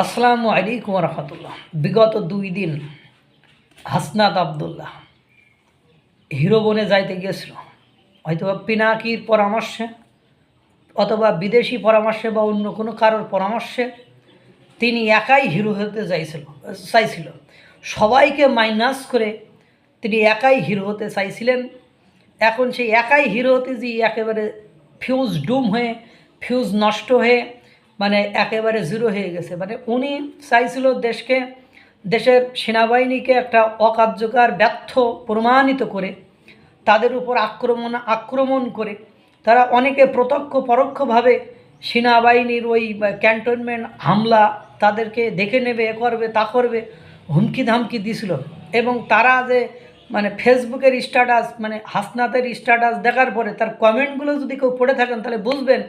আসসালামু আলাইকুম রহমতুল্লাহ। বিগত দুই দিন হাসনাত আবদুল্লাহ হিরো বনে যাইতে গিয়েছিল। হয়তোবা পিনাকির পরামর্শে অথবা বিদেশি পরামর্শে বা অন্য কোনো কারোর পরামর্শে তিনি একাই হিরো হতে চাইছিল চাইছিল। সবাইকে মাইনাস করে তিনি একাই হিরো হতে চাইছিলেন। এখন সেই একাই হিরো হতে যে একেবারে ফিউজ ডুম হয়ে ফিউজ নষ্ট হয়ে মানে একেবারে জিরো হয়ে গেছে। মানে উনি চাইছিল দেশকে, দেশের সেনাবাহিনীকে একটা অকার্যকর, ব্যর্থ, প্রমাণিত করে, তাদের উপর আক্রমণ আক্রমণ করে, তারা অনেকে প্রত্যক্ষ, পরোক্ষভাবে সেনাবাহিনীর ওই ক্যান্টনমেন্ট হামলা তাদেরকে দেখে নেবে, এ করবে, তা করবে হুমকি ধামকি দিছিল। এবং তারা যে মানে ফেসবুকের স্ট্যাটাস মানে হাসনাতের স্ট্যাটাস দেখার পরে তার কমেন্টগুলো যদি কেউ পড়ে থাকেন তাহলে বুঝবেন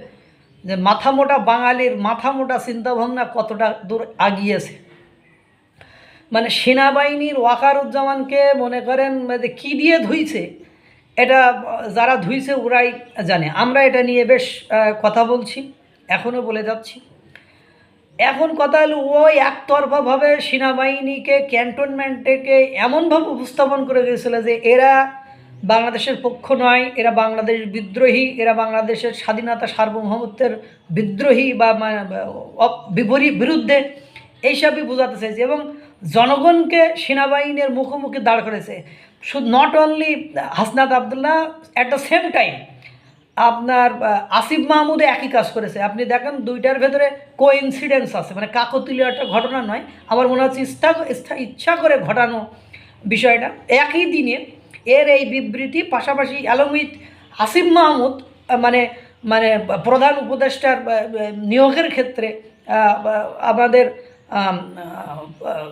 যে মাথা মোটা বাঙালির মাথা মোটা চিন্তাভাবনা কতটা দূর আগিয়েছে। মানে সেনাবাহিনীর ওয়াকারুজ্জামানকে মনে করেন মানে কী দিয়ে ধুইছে? এটা যারা ধুইছে ওরাই জানে। আমরা এটা নিয়ে বেশ কথা বলছি এখনও বলে যাচ্ছি। এখন কথা হলো ওই একতরফাভাবে সেনাবাহিনীকে, ক্যান্টনমেন্টকে এমনভাবে উপস্থাপন করে গেছিল যে এরা বাংলাদেশের পক্ষ নয়, এরা বাংলাদেশ বিদ্রোহী, এরা বাংলাদেশের স্বাধীনতা সার্বভৌমত্বের বিদ্রোহী বা বিপরীত বিরুদ্ধে এইসবই বোঝাতে চাইছে এবং জনগণকে সেনাবাহিনীর মুখোমুখি দাঁড় করেছে। শুধু not only Hasnat Abdullah at the same time আপনার আসিফ মাহমুদে একই কাজ করেছে। আপনি দেখেন দুইটার ভেতরে কো ইনসিডেন্স আছে মানে কাকতুলীয় একটা ঘটনা নয়, আমার মনে হচ্ছে ইচ্ছা- ইচ্ছা করে ঘটানো বিষয়টা। একই দিনে এর এই বিবৃতি পাশাপাশি অ্যালং আসিফ মাহমুদ মানে মানে প্রধান উপদেষ্টার নিয়োগের ক্ষেত্রে আমাদের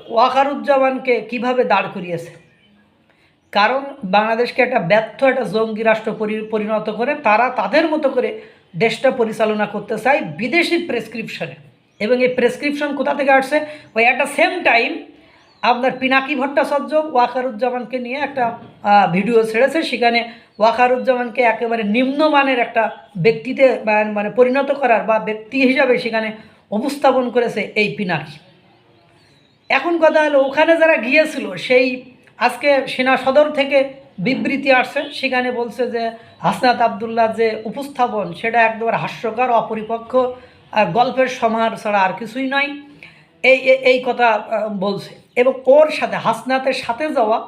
ওয়াকারুজ্জামানকে কীভাবে দাঁড় করিয়েছে? কারণ বাংলাদেশকে একটা ব্যর্থ একটা জঙ্গি রাষ্ট্র পরি- পরিণত করে তারা তাদের মতো করে দেশটা পরিচালনা করতে চায় বিদেশি প্রেসক্রিপশনে। এবং এই প্রেসক্রিপশন কোথা থেকে আসছে? ওই একটা সেম টাইম আপনার পিনাকি ভট্টাচার্য ওয়াকারুজ্জামানকে নিয়ে একটা ভিডিও ছেড়েছে। সেখানে ওয়াকারুজ্জামানকে একেবারে নিম্নমানের একটা ব্যক্তিতে মানে পরিণত করার বা, ব্যক্তি হিসাবে সেখানে উপস্থাপন করেছে এই পিনাকি। এখন কথা হলো, ওখানে যারা গিয়েছিল, সেই আজকে সেনা সদর থেকে বিবৃতি আসছে। সেখানে বলছে যে, হাসনাত আবদুল্লাহ যে উপস্থাপন, সেটা একদম হাস্যকর অপরিপক্ষ আর গল্পের সমাহার ছাড়া আর কিছুই নয়। এই, এই- কথা বলছে। এবং ওর সাথে, হাসনাতের সাথে যাওয়া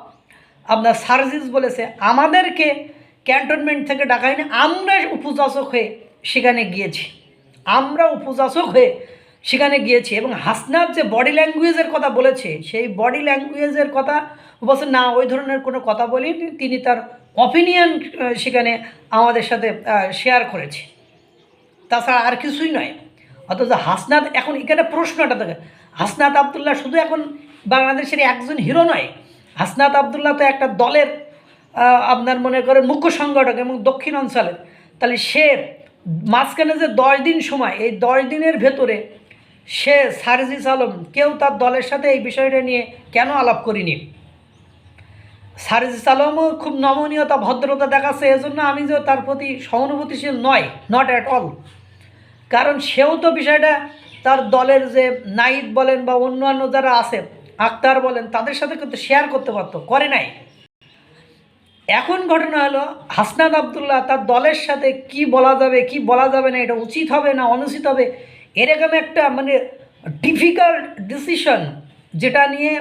আপনার সার্জিস বলেছে, আমাদেরকে ক্যান্টনমেন্ট থেকে ডাকায়নি আমরা উপযাচক হয়ে সেখানে গিয়েছি। আমরা উপযাচক হয়ে সেখানে গিয়েছি। এবং হাসনাত যে বডি ল্যাঙ্গুয়েজের কথা বলেছে, সেই বডি ল্যাঙ্গুয়েজের কথা বলছে না, ওই ধরনের কোনো কথা বলিনি। তিনি তার অপিনিয়ন সেখানে আমাদের সাথে শেয়ার করেছে। তাছাড়া আর কিছুই নয়। অথচ হাসনাত এখন এখানে প্রশ্নটা থাকে হাসনাত আবদুল্লাহ শুধু এখন বাংলাদেশের একজন হিরো নয়। হাসনাত আবদুল্লাহ তো একটা দলের আপনার মনে করেন মুখ্য সংগঠক এবং দক্ষিণ অঞ্চলের। তাহলে সে মাঝখানে যে দশ দিন সময়, এই দশ দিনের ভেতরে সে সারজিস আলম কেউ তার দলের সাথে এই বিষয়টা নিয়ে কেন আলাপ করিনি? সারজিস আলমও খুব নমনীয়তা, ভদ্রতা দেখাচ্ছে, এজন্য আমি যে তার প্রতি সহানুভূতিশীল নয় নট অ্যাট অল কারণ সেও তো বিষয়টা তার দলের যে নাইদ বলেন বা অন্যান্য যারা আছে, আক্তার বলেন, তাদের সাথে কিন্তু শেয়ার করতে পারতো, করে নাই। এখন ঘটনা হলো, হাসনাত আবদুল্লাহ তার দলের সাথে কি বলা যাবে, কি বলা যাবে না, এটা উচিত হবে না অনুচিত হবে, এরকম একটা মানে ডিফিকাল্ট ডিসিশন যেটা নিয়ে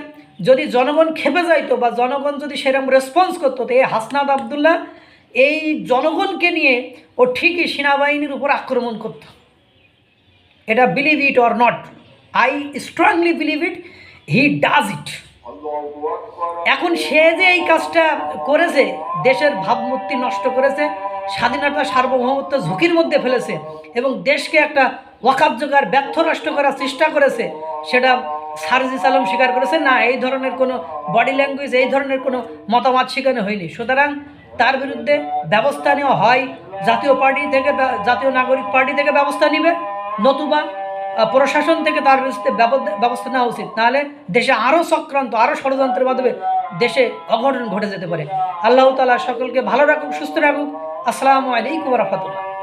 যদি জনগণ খেপে যাইতো বা জনগণ যদি সেরকম রেসপন্স করতো, তো এই হাসনাত আবদুল্লাহ এই জনগণকে নিয়ে ও ঠিকই সেনাবাহিনীর উপর আক্রমণ করতো। এটা believe it or not I strongly believe it he does it এখন সে যে এই কাজটা করেছে, দেশের ভাবমূর্তি নষ্ট করেছে, স্বাধীনতা, সার্বভৌমত্ব ঝুঁকির মধ্যে ফেলেছে, এবং দেশকে একটা ওয়াকার্যকার ব্যর্থ নষ্ট করার চেষ্টা করেছে, সেটা সারজিস আলম স্বীকার করেছে, না, এই ধরনের কোনো বডি ল্যাঙ্গুয়েজ এই ধরনের কোনো মতামত সেখানে হয়নি। সুতরাং তার বিরুদ্ধে ব্যবস্থা নেওয়া হয়, জাতীয় পার্টি থেকে জাতীয় নাগরিক পার্টি থেকে ব্যবস্থা নেবে। নতুবা প্রশাসন থেকে তার বিরুদ্ধে ব্যবস্থা নেওয়া উচিত। নাহলে দেশে আরও সক্রান্ত আরও ষড়যন্ত্রের মাধ্যমে দেশে অঘটন ঘটে যেতে পারে। আল্লাহ তালা সকলকে ভালো রাখুক, সুস্থ রাখুক। আসসালামু আলাইকুম রহমতুল্লাহ।